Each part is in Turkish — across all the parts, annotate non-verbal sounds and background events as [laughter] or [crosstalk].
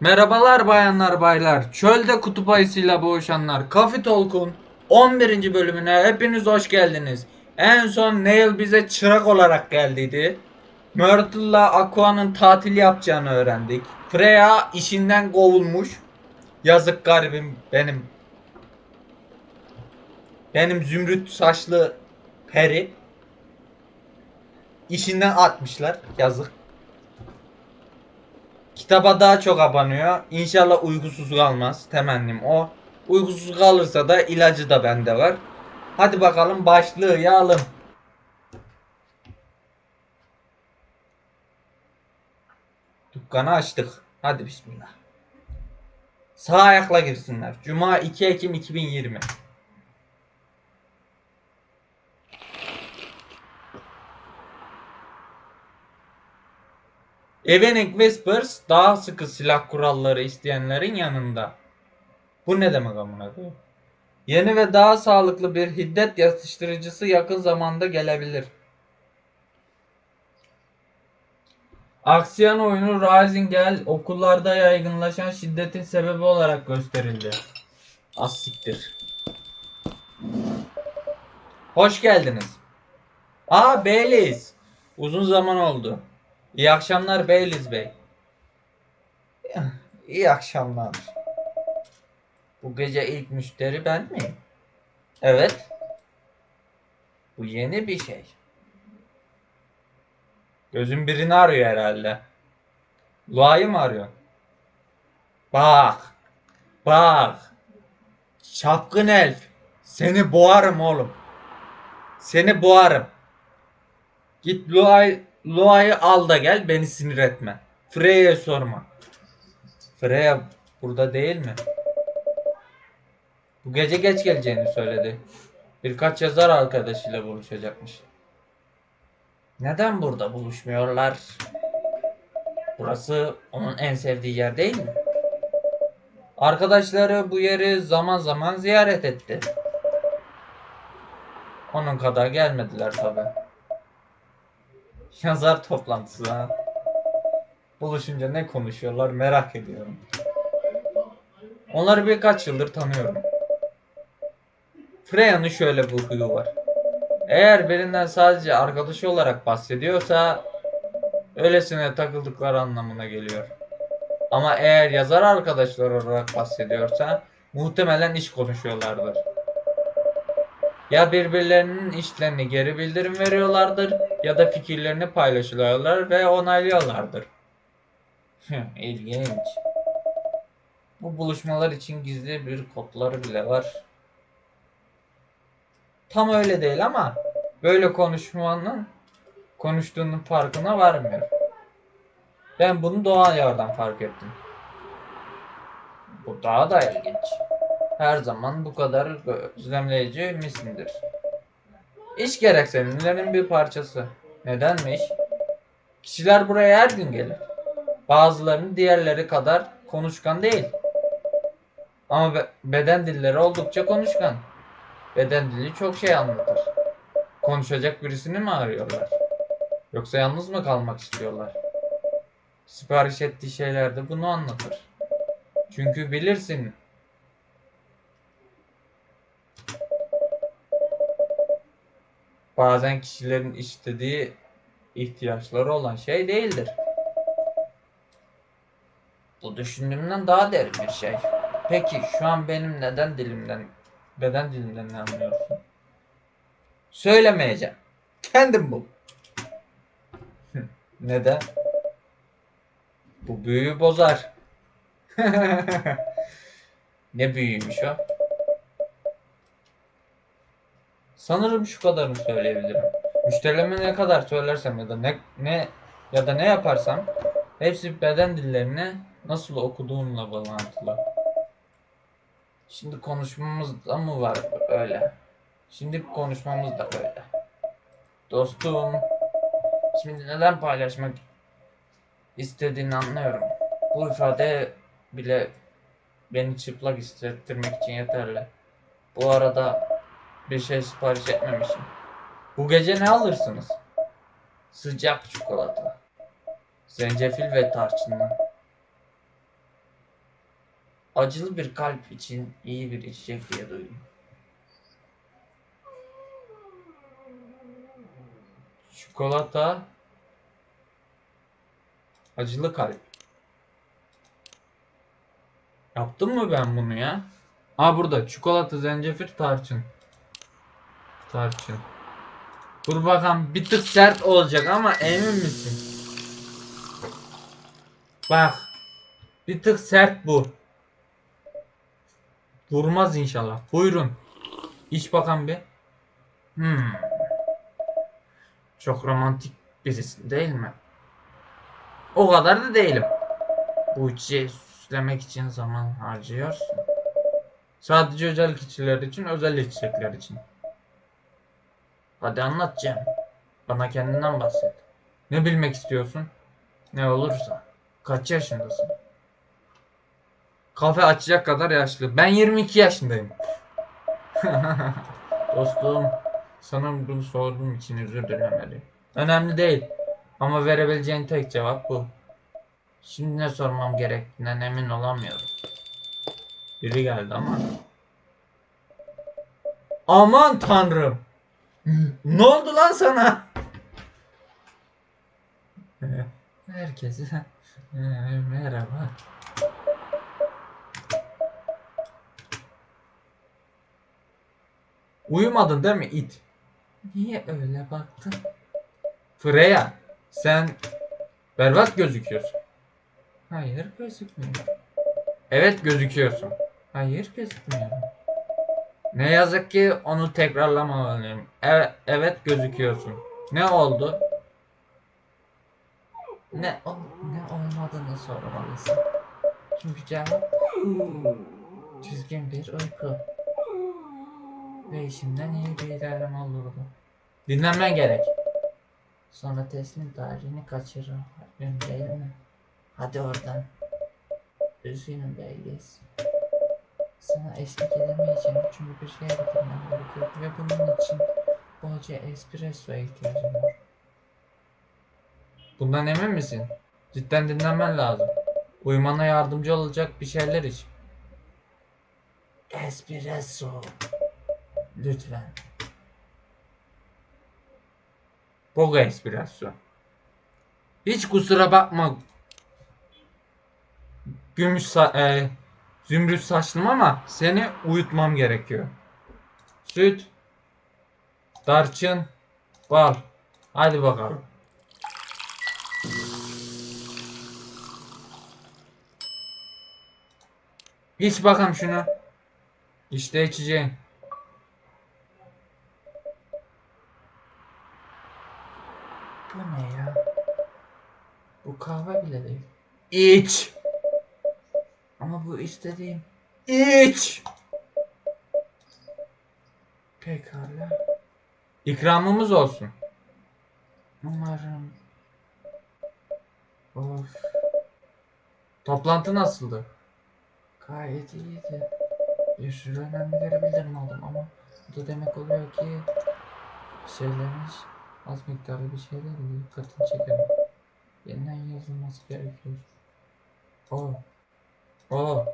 Merhabalar bayanlar baylar. Çölde kutup ayısıyla boğuşanlar. Coffee Talk'un 11. bölümüne hepiniz hoş geldiniz. En son Neil bize çırak olarak geldiydi. Myrtle'la Aqua'nın tatil yapacağını öğrendik. Freya işinden kovulmuş. Yazık garibim benim. Benim zümrüt saçlı peri. İşinden atmışlar. Yazık. Kitaba daha çok abanıyor. İnşallah uykusuz kalmaz. Temennim o. Uykusuz kalırsa da ilacı da bende var. Hadi bakalım başlığı yağalım. Dükkanı açtık. Hadi bismillah. Sağ ayakla girsinler. Cuma 2 Ekim 2020. Evening Whispers daha sıkı silah kuralları isteyenlerin yanında. Bu ne demek amına koyayım? Yeni ve daha sağlıklı bir hiddet yatıştırıcısı yakın zamanda gelebilir. Aksiyon oyunu Rising Gel okullarda yaygınlaşan şiddetin sebebi olarak gösterildi. Az. Hoş geldiniz. Aa Beyliz. Uzun zaman oldu. İyi akşamlar Beyliz Bey. İyi akşamlar. Bu gece ilk müşteri ben miyim? Evet. Bu yeni bir şey. Gözüm birini arıyor herhalde. Lua'yı mı arıyor? Bak. Bak. Çapkın elf. Seni boğarım oğlum. Seni boğarım. Git Lua'yı Lua'yı al da gel beni sinir etme. Freya'ya sorma. Freya burada değil mi? Bu gece geç geleceğini söyledi. Birkaç yazar arkadaşıyla buluşacakmış. Neden burada buluşmuyorlar? Burası onun en sevdiği yer değil mi? Arkadaşları bu yeri zaman zaman ziyaret etti. Onun kadar gelmediler tabi. Yazar toplantısı ha. Buluşunca ne konuşuyorlar merak ediyorum. Onları birkaç yıldır tanıyorum. Freya'nın şöyle bir huyu var. Eğer birinden sadece arkadaşı olarak bahsediyorsa öylesine takıldıkları anlamına geliyor. Ama eğer yazar arkadaşlar olarak bahsediyorsa muhtemelen iş konuşuyorlardır. Ya birbirlerinin işlerini geri bildirim veriyorlardır ya da fikirlerini paylaşıyorlar ve onaylıyorlardır. İlginç. Bu buluşmalar için gizli bir kodları bile var. Tam öyle değil ama böyle konuşmanın konuştuğunun farkına varmıyor. Ben bunu doğal yerden fark ettim. Bu daha da ilginç. Her zaman bu kadar gözlemleyici misindir? İş gereksinimlerin bir parçası. Nedenmiş? Kişiler buraya her gün gelir. Bazılarının diğerleri kadar konuşkan değil. Ama be- beden dilleri oldukça konuşkan. Beden dili çok şey anlatır. Konuşacak birisini mi arıyorlar? Yoksa yalnız mı kalmak istiyorlar? Sipariş ettiği şeyler de bunu anlatır. Çünkü bilirsin bazen kişilerin istediği ihtiyaçları olan şey değildir. Bu düşündüğümden daha derin bir şey. Peki şu an benim neden dilimden, beden dilimden ne anlıyorsun? Söylemeyeceğim. Kendim bul. neden? Bu büyüyü bozar. [laughs] ne büyüymüş o? Sanırım şu kadarını söyleyebilirim. Müşterilerime ne kadar söylersem ya da ne ne ya da ne yaparsam hepsi beden dillerini nasıl okuduğumla bağlantılı. Şimdi konuşmamız da mı var öyle? Şimdi konuşmamız da böyle. Dostum, şimdi neden paylaşmak istediğini anlıyorum. Bu ifade bile beni çıplak hissettirmek için yeterli. Bu arada bir şey sipariş etmemişim. Bu gece ne alırsınız? Sıcak çikolata. Zencefil ve tarçınlı. acılı bir kalp için iyi bir içecek diye duydum. Çikolata acılı kalp. Yaptım mı ben bunu ya? Aa burada çikolata, zencefil, tarçın. Tarçın. Dur bakalım bir tık sert olacak ama emin misin? Bak. Bir tık sert bu. Vurmaz inşallah. Buyurun. İç bakalım bir. Hmm. Çok romantik birisin değil mi? O kadar da değilim. Bu içeceği süslemek için zaman harcıyorsun. Sadece özel kişiler için, özel içecekler için. Hadi anlat Cem. Bana kendinden bahset. Ne bilmek istiyorsun? Ne olursa. Kaç yaşındasın? Kafe açacak kadar yaşlı. Ben 22 yaşındayım. [laughs] Dostum, sana bunu sorduğum için özür dilemeliyim. Önemli değil. Ama verebileceğin tek cevap bu. Şimdi ne sormam gerektiğinden emin olamıyorum. Biri geldi ama. Aman tanrım. Ne oldu lan sana? Herkese merhaba. Uyumadın değil mi it? Niye öyle baktın? Freya, sen berbat gözüküyorsun. Hayır gözükmüyor. Evet gözüküyorsun. Hayır gözükmüyorum. Ne yazık ki onu tekrarlamamalıyım. Evet, evet gözüküyorsun. Ne oldu? Ne o ne olmadığını sormalısın. Çünkü cevap düzgün bir uyku. Ve işimden iyi bir ilerleme olurdu. Dinlenmen gerek. Sonra teslim tarihini kaçırırım. Değil mi? Hadi oradan. Üzgünüm Belgis. Sana eşlik edemeyeceğim çünkü bir şey bitirmem gerekiyor ve bunun için bolca espressoya ihtiyacım var. Bundan emin misin? Cidden dinlenmen lazım. Uyumana yardımcı olacak bir şeyler iç. Espresso. Lütfen. Boga espresso. Hiç kusura bakma. Gümüş sa- e, zümrüt saçlım ama seni uyutmam gerekiyor. Süt, tarçın, bal. Hadi bakalım. İç bakalım şunu. İşte içeceğin. Bu ne ya? Bu kahve bile değil. İç. Ama bu istediğim. İç. Pekala. İkramımız olsun. Umarım. Of. Toplantı nasıldı? Gayet iyiydi. Bir sürü önemli veri bildirim aldım ama bu da demek oluyor ki şeyleriniz az miktarda bir şeyler. Dikkatini çekerim. Yeniden yazılması gerekiyor. O. O.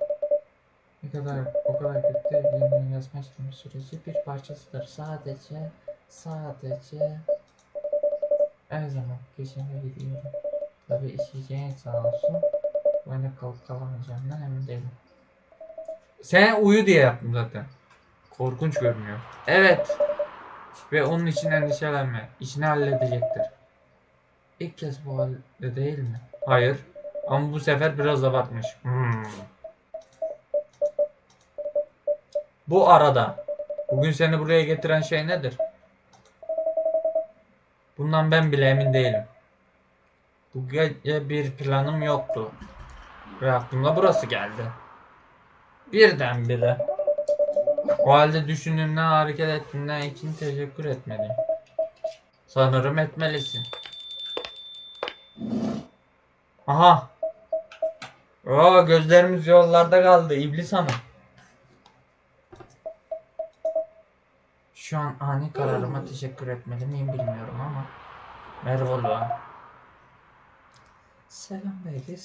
Ne kadar o kadar kötü. Yeniden yazma işlemi süreci bir parçasıdır. Sadece sadece her zaman geçene gidiyorum. Tabi işleyeceğin sağ olsun. Böyle kalıp kalamayacağımdan emin değilim. Sen uyu diye yaptım zaten. Korkunç görünüyor. Evet. Ve onun için endişelenme. İşini halledecektir. İlk kez bu halde değil mi? Hayır. Ama bu sefer biraz abartmış. Hmm. Bu arada bugün seni buraya getiren şey nedir? Bundan ben bile emin değilim. Bu gece bir planım yoktu. Ve aklıma burası geldi. Birdenbire. O halde düşündüğünden hareket ettiğinden için teşekkür etmeliyim. Sanırım etmelisin. Aha. Oo gözlerimiz yollarda kaldı iblis hanım. Şu an ani kararıma teşekkür etmeli miyim bilmiyorum ama. Merhaba. Selam Melis.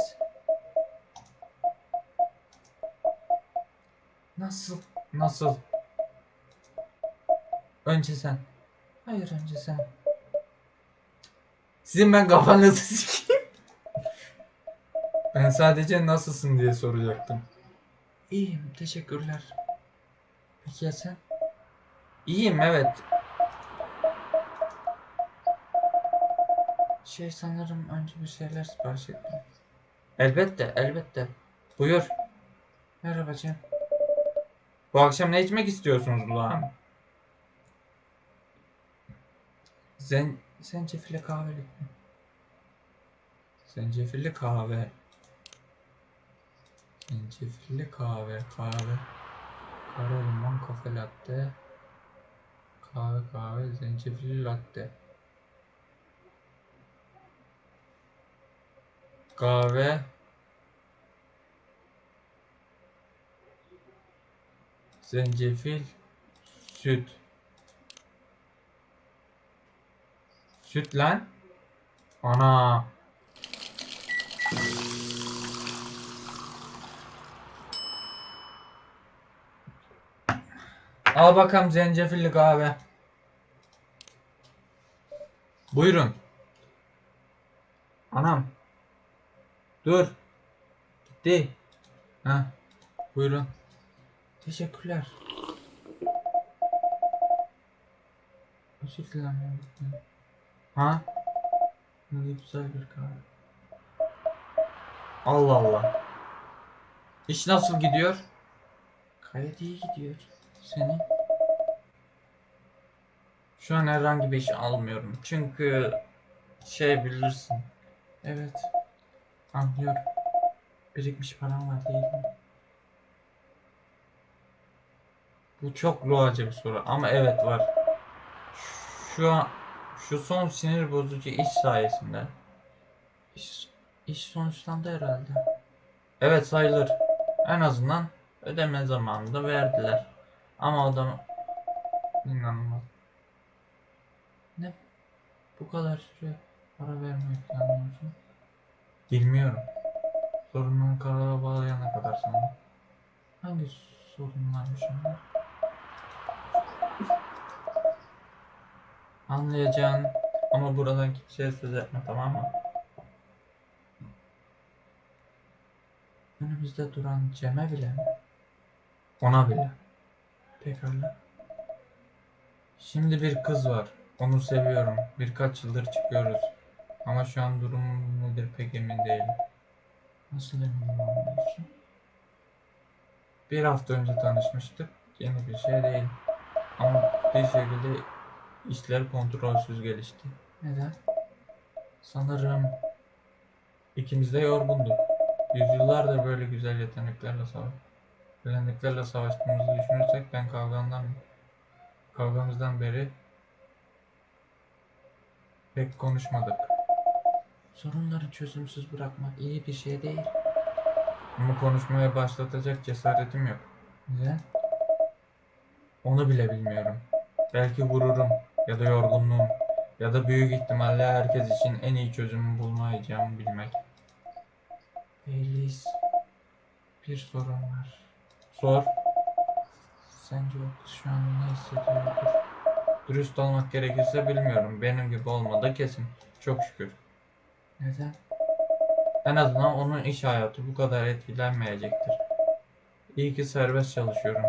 Nasıl? Nasıl? Önce sen. Hayır önce sen. Sizin ben kafanızı sikeyim. Ben sadece nasılsın diye soracaktım. İyiyim, teşekkürler. Peki ya sen? İyiyim, evet. Şey sanırım önce bir şeyler sipariş ettim. Elbette, elbette. Buyur. Merhaba Cem. Bu akşam ne içmek istiyorsunuz Luan? Zen zencefilli kahvelik mi? Zencefilli kahve. Zencefilli kahve, kahve. Kara limon kafe latte. Kahve kahve, zencefilli latte. Kahve. Zencefil, süt. Süt lan. Ana. Al bakalım zencefilli kahve. Buyurun. Anam. Dur. Gitti. Ha. Buyurun. Teşekkürler. Özür dilerim. Ha? Ne güzel bir kahve. Allah Allah. İş nasıl gidiyor? Gayet iyi gidiyor. Senin? Şu an herhangi bir iş almıyorum. Çünkü şey bilirsin. Evet. Anlıyorum. Birikmiş param var değil mi? Bu çok loğaca bir soru ama evet var. Şu an şu son sinir bozucu iş sayesinde iş, iş sonuçlandı herhalde. Evet sayılır. En azından ödeme zamanında verdiler. Ama adam inanılmaz. Ne? Bu kadar süre para vermeyi planlıyorsun? Bilmiyorum. Sorunları karara bağlayana kadar sanırım. Hangi sorunlarmış onlar? Anlayacağın ama buradan kimseye söz etme tamam mı? Önümüzde duran Cem'e bile mi? Ona bile. Pekala. Şimdi bir kız var. Onu seviyorum. Birkaç yıldır çıkıyoruz. Ama şu an durum nedir pek emin değilim. Nasıl emin olmuyorsun? Bir hafta önce tanışmıştık. Yeni bir şey değil. Ama bir şekilde işler kontrolsüz gelişti. Neden? Sanırım ikimiz de yorgunduk. Yüzyıllardır böyle güzel yeteneklerle savaş yeteneklerle savaştığımızı düşünürsek ben kavgamdan kavgamızdan beri pek konuşmadık. Sorunları çözümsüz bırakmak iyi bir şey değil. Ama konuşmaya başlatacak cesaretim yok. Neden? Onu bile bilmiyorum. Belki gururum ya da yorgunluğum ya da büyük ihtimalle herkes için en iyi çözümü bulmayacağımı bilmek. Beyliz, bir sorun var. Sor. Sence o kız şu an ne hissediyordur? Dürüst olmak gerekirse bilmiyorum. Benim gibi olmadı kesin. Çok şükür. Neden? En azından onun iş hayatı bu kadar etkilenmeyecektir. İyi ki serbest çalışıyorum.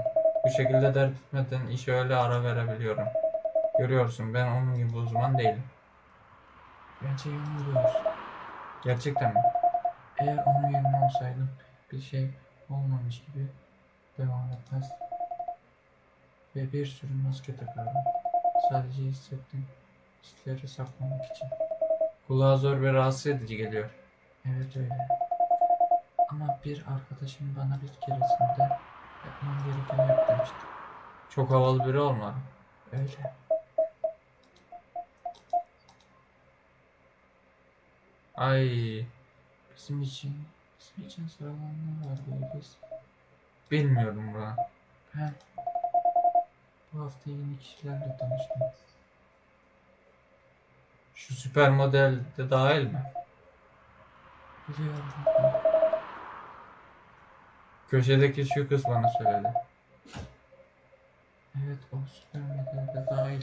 Bu şekilde dert etmeden işe öyle ara verebiliyorum. Görüyorsun ben onun gibi uzman değilim. Bence yanılıyorsun. Gerçekten mi? Eğer onun yerine olsaydım bir şey olmamış gibi devam etmez. Ve bir sürü maske takardım. Sadece hissettim. Hisleri saklamak için. Kulağa zor ve rahatsız edici geliyor. Evet öyle. Ama bir arkadaşım bana bir keresinde yapmam gerekeni yap demişti. Çok havalı biri olmalı. Öyle. Ay. Bizim için, bizim için sıralanma var Beyliz. Bilmiyorum Burak. Ben bu hafta yeni kişilerle tanıştım. Şu süper model de dahil mi? Biliyorum. Köşedeki şu kız bana söyledi. Evet o süper de dahil.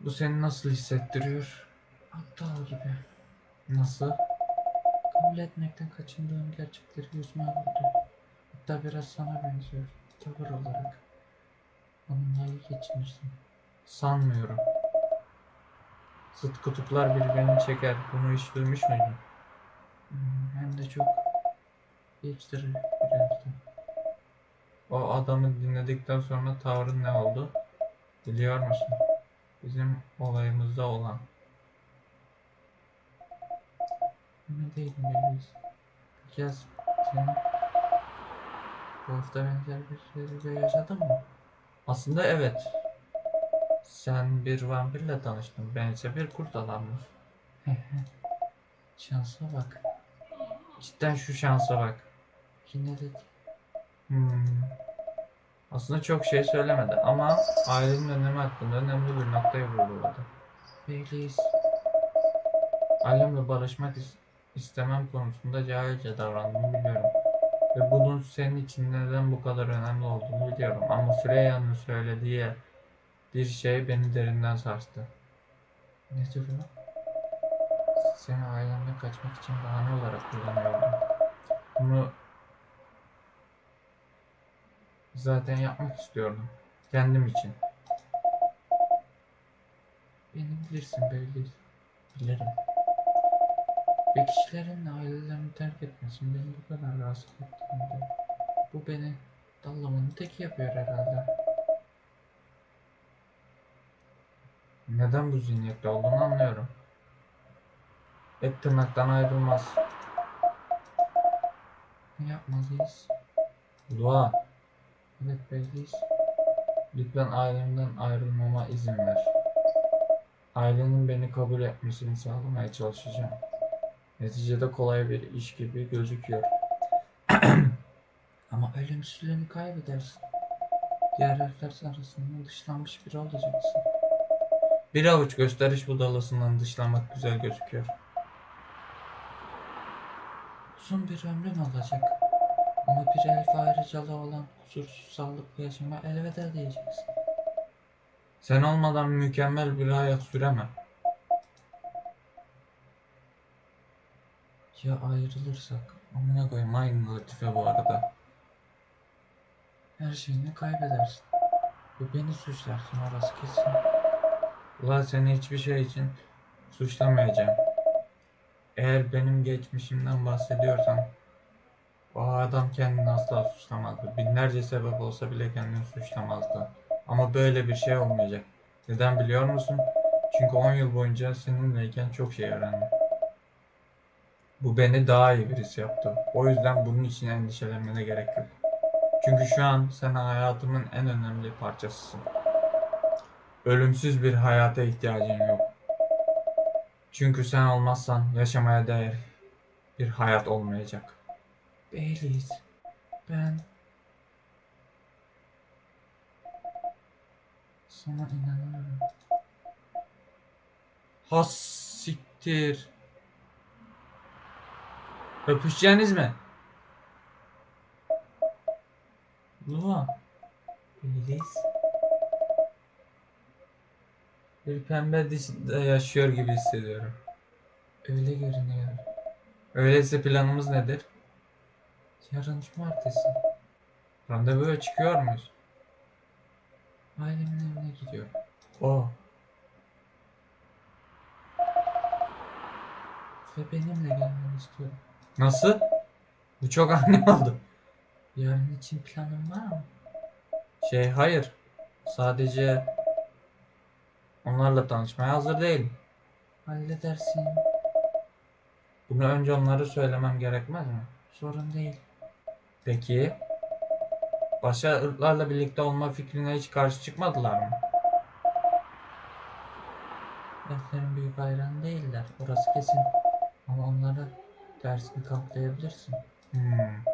Bu seni nasıl hissettiriyor? Aptal gibi. Nasıl? Kabul etmekten kaçındığım gerçekleri yüzüme vurdu. Hatta biraz sana benziyor. Tavır olarak. Onunla iyi geçinirsin. Sanmıyorum. Zıt kutuplar birbirini çeker. Bunu hiç duymuş muydun? Hmm, hem de çok geçtirir birazdan. O adamı dinledikten sonra tavrın ne oldu? Biliyor musun? Bizim olayımızda olan. Emin değilim belliyiz. Peki ya senin bu hafta benzer bir tecrübe yaşadın mı? Aslında evet. Sen bir vampirle tanıştın. Ben ise bir kurt adammış. şansa bak. Cidden şu şansa bak. Yine dedi. Hmm. Aslında çok şey söylemedi ama ailenin önemi hakkında önemli bir noktayı vurguladı. Beyliyiz. Ailemle barışmak is- istemem konusunda cahilce davrandığımı biliyorum. Ve bunun senin için neden bu kadar önemli olduğunu biliyorum. Ama Süreyya'nın söylediği bir şey beni derinden sarstı. Nedir o? Seni ailemden kaçmak için bahane olarak kullanıyordum. Bunu zaten yapmak istiyordum. Kendim için. Beni bilirsin belli. Bilirim. Ve kişilerin ailelerini terk etmesinin beni bu kadar rahatsız ettiğinde bu beni dallamanın teki yapıyor herhalde. Neden bu zihniyette olduğunu anlıyorum. Et tırnaktan ayrılmaz. Ne yapmalıyız? Dua. Evet belliyiz. Lütfen ailemden ayrılmama izin ver. Ailenin beni kabul etmesini sağlamaya çalışacağım. Neticede kolay bir iş gibi gözüküyor. [clears throat] Ama ölümsüzlüğünü kaybedersin. Diğer herifler arasından dışlanmış biri olacaksın. Bir avuç gösteriş budalasından dışlanmak güzel gözüküyor. Uzun bir ömrün olacak. Ama bir elif ayrıcalığı olan kusursuz sağlıklı yaşama elveda diyeceksin. Sen olmadan mükemmel bir hayat süremem. Ya ayrılırsak? Amına koyayım aynı latife bu arada. Her şeyini kaybedersin. Ve beni suçlarsın orası kesin. Ulan seni hiçbir şey için suçlamayacağım. Eğer benim geçmişimden bahsediyorsan o adam kendini asla suçlamazdı. Binlerce sebep olsa bile kendini suçlamazdı. Ama böyle bir şey olmayacak. Neden biliyor musun? Çünkü 10 yıl boyunca seninleyken çok şey öğrendim. Bu beni daha iyi birisi yaptı. O yüzden bunun için endişelenmene gerek yok. Çünkü şu an sen hayatımın en önemli parçasısın. Ölümsüz bir hayata ihtiyacın yok. Çünkü sen olmazsan yaşamaya değer bir hayat olmayacak. Beyliyiz. Ben sana inanıyorum. Has siktir. Öpüşeceğiniz mi? Lua. Beyliyiz. Bir pembe dişinde yaşıyor gibi hissediyorum. Öyle görünüyor. Öyleyse planımız nedir? Yarın cumartesi. Randevuya çıkıyor muyuz? Ailemin evine gidiyor. O. Ve benimle gelmeni istiyorum. Nasıl? Bu çok [laughs] ani oldu. Yarın için planın var mı? Şey hayır. Sadece onlarla tanışmaya hazır değilim. Halledersin. Bunu önce onlara söylemem gerekmez mi? Sorun değil. Peki. Başka ırklarla birlikte olma fikrine hiç karşı çıkmadılar mı? Elflerin büyük hayranı değiller. Orası kesin. Ama onlara dersini kaplayabilirsin. Hmm.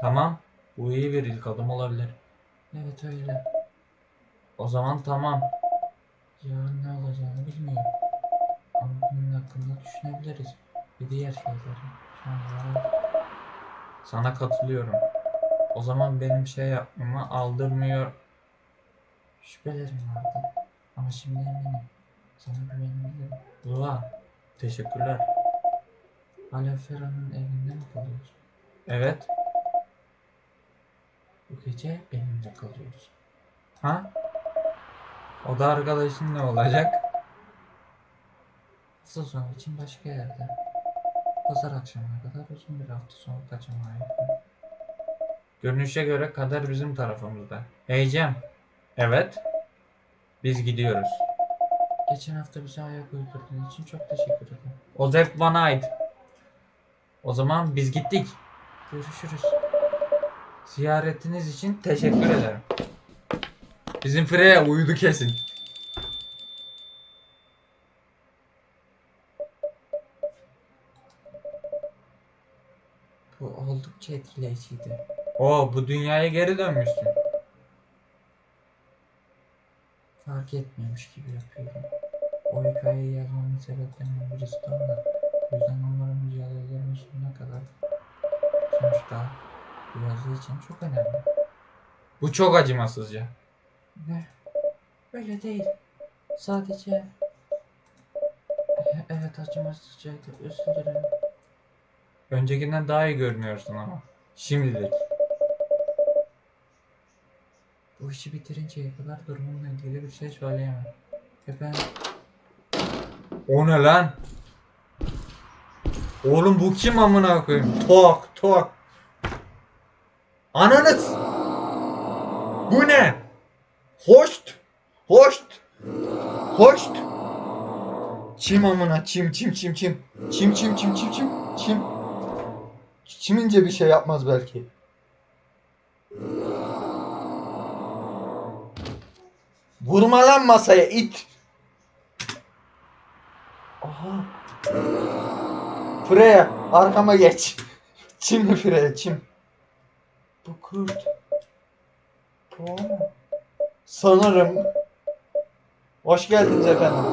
Tamam. Bu iyi bir ilk adım olabilir. Evet öyle. O zaman tamam. Yarın ne olacağını bilmiyorum. Ama bunun hakkında düşünebiliriz. Bir diğer şeyleri. Sonra Sana katılıyorum. O zaman benim şey yapmamı aldırmıyor. Şüphelerim vardı. Ama şimdi eminim. Sana güvenebilirim. Dua. Teşekkürler. Alefera'nın evinde mi kalıyorsun? Evet. Bu gece benimle kalıyorsun. Ha? O da arkadaşın ne olacak? Hafta sonu için başka yerde. Pazar akşamına kadar uzun bir hafta sonu kaçamağı yakın. Görünüşe göre kader bizim tarafımızda. Heyecan. Evet. Biz gidiyoruz. Geçen hafta bize ayak uydurduğun için çok teşekkür ederim. O zevk bana ait. O zaman biz gittik. Görüşürüz. Ziyaretiniz için teşekkür ederim. Bizim Freya uyudu kesin. Bu oldukça etkileyiciydi. Oo bu dünyaya geri dönmüşsün. Fark etmiyormuş gibi yapıyorum. O hikayeyi yazmamın sebeplerinden birisi de onlar. O yüzden onların mücadelelerin sonuna kadar. Sonuçta bu yazı için çok önemli. Bu çok acımasızca. Ne? Öyle değil. Sadece... Evet acımasızcaydı. Özür dilerim. Öncekinden daha iyi görünüyorsun ama. Şimdilik. Bu işi bitirinceye kadar durumumla ilgili bir şey söyleyemem. Ve ben... O ne lan? Oğlum bu kim amına koyayım? Tok tok. Ananız. Bu ne? Hoşt. Hoşt. Hoşt. Çim amına çim çim çim çim. Çim çim çim çim çim çim. Çimince bir şey yapmaz belki. Vurma lan masaya it. Aha. Freya arkama geç. Çim mi Freya çim. Bu kurt. Bu mu? Sanırım. Hoş geldiniz efendim.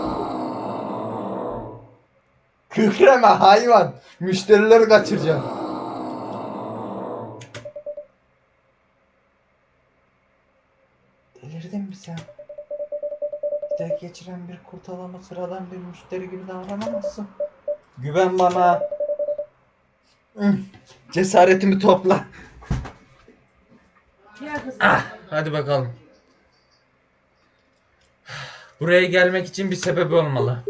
Kükreme hayvan. Müşterileri kaçıracağım. Delirdin mi sen? Bir de geçiren bir kurtalama sıradan bir müşteri gibi davranamazsın. Güven bana. Cesaretimi topla. Ah, hadi bakalım. Buraya gelmek için bir sebebi olmalı.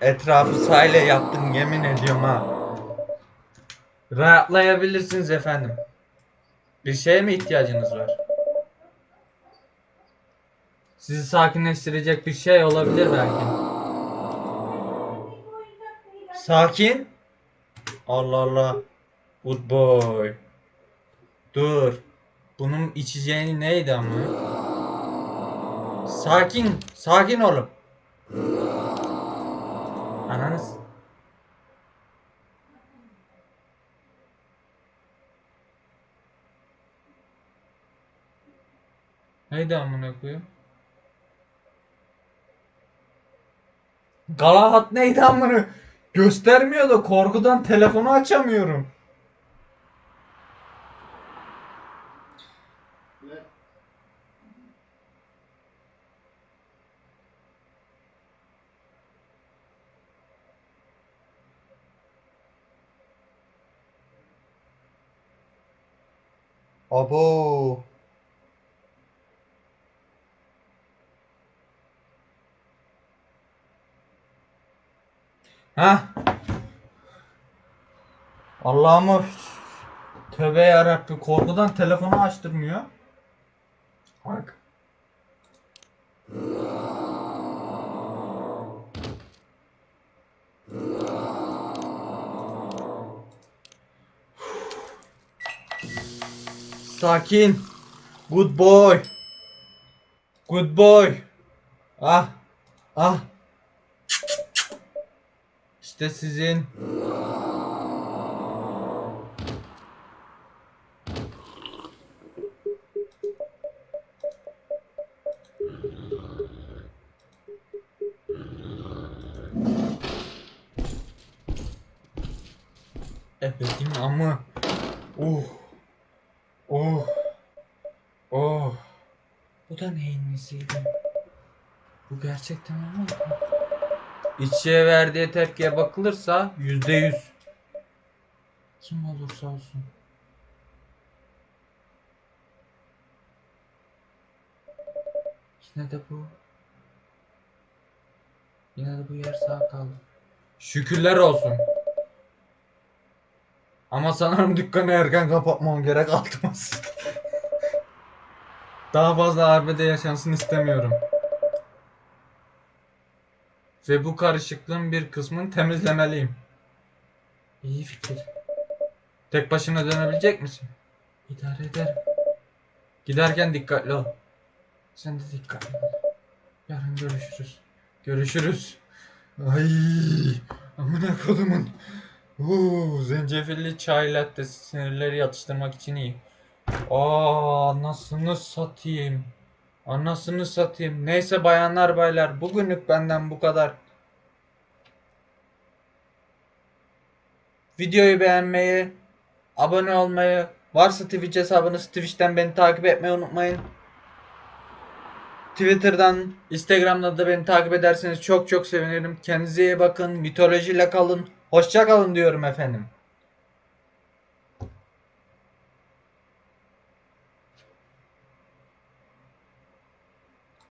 Etrafı sahile yaptım yemin ediyorum ha. Rahatlayabilirsiniz efendim. Bir şeye mi ihtiyacınız var? Sizi sakinleştirecek bir şey olabilir belki. Sakin. Allah Allah. Good boy. Dur. Bunun içeceğini neydi ama? Sakin. Sakin olun. Ananız. Neydi amına koyayım? Galahad neydi amına? Göstermiyor da korkudan telefonu açamıyorum. Abo. Ha? Allah'ıma tövbe yarabbim korkudan telefonu açtırmıyor. Bak. Sakin. Good boy. Good boy. Ah. Ah. İşte sizin. Eh evet değil mi ama Oh Oh Oh Bu da neyin nesiydi? Bu gerçekten ama İçkiye verdiği tepkiye bakılırsa yüzde yüz. Kim olursa olsun. Yine de bu. Yine de bu yer sağ kaldı. Şükürler olsun. Ama sanırım dükkanı erken kapatmam gerek [laughs] altımız. Daha fazla arbede yaşansın istemiyorum. Ve bu karışıklığın bir kısmını temizlemeliyim. İyi fikir. Tek başına dönebilecek misin? İdare ederim. Giderken dikkatli ol. Sen de dikkatli ol. Yarın görüşürüz. Görüşürüz. Ay, amına kodumun. Uuu, zencefilli çay latte sinirleri yatıştırmak için iyi. Aa, anasını satayım. Anasını satayım. Neyse bayanlar baylar, bugünlük benden bu kadar. Videoyu beğenmeyi, abone olmayı, varsa Twitch hesabınız Twitch'ten beni takip etmeyi unutmayın. Twitter'dan, Instagram'dan da beni takip ederseniz çok çok sevinirim. Kendinize iyi bakın. Mitolojiyle kalın. Hoşça kalın diyorum efendim.